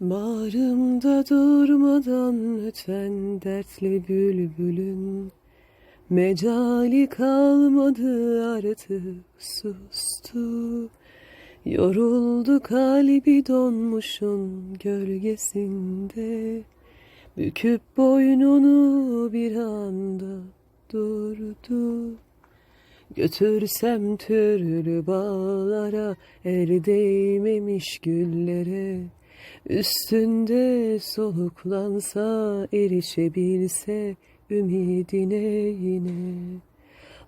Bağrımda durmadan öten dertli bülbülün. Mecali kalmadı artık sustu. Yoruldu kalbi donmuşun gölgesinde. Büküp boynunu bir anda durdu. Götürsem türlü bağlara El değmemiş güllere Üstünde soluklansa Erişebilse ümidine yine.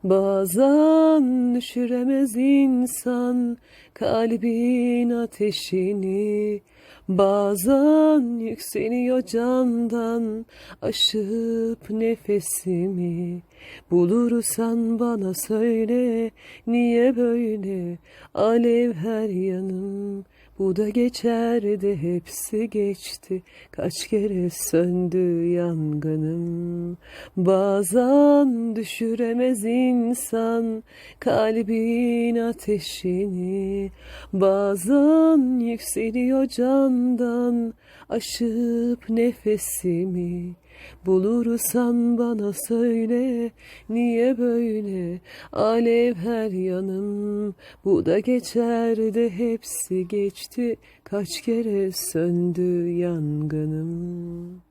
Bazen düşüremez insan kalbin ateşini. Bazen yükseliyor candan aşıp nefesimi. Bulursan bana söyle niye böyle alev her yanım bu da geçer de hepsi geçti. Kaç kere söndü yangınım Bazen düşüremez insan Kalbin ateşini. Bazen yükseliyor candan Aşıp nefesimi. Bulursan bana söyle niye böyle? Alev her yanım bu da geçer de hepsi geçti. Kaç kere söndü yangınım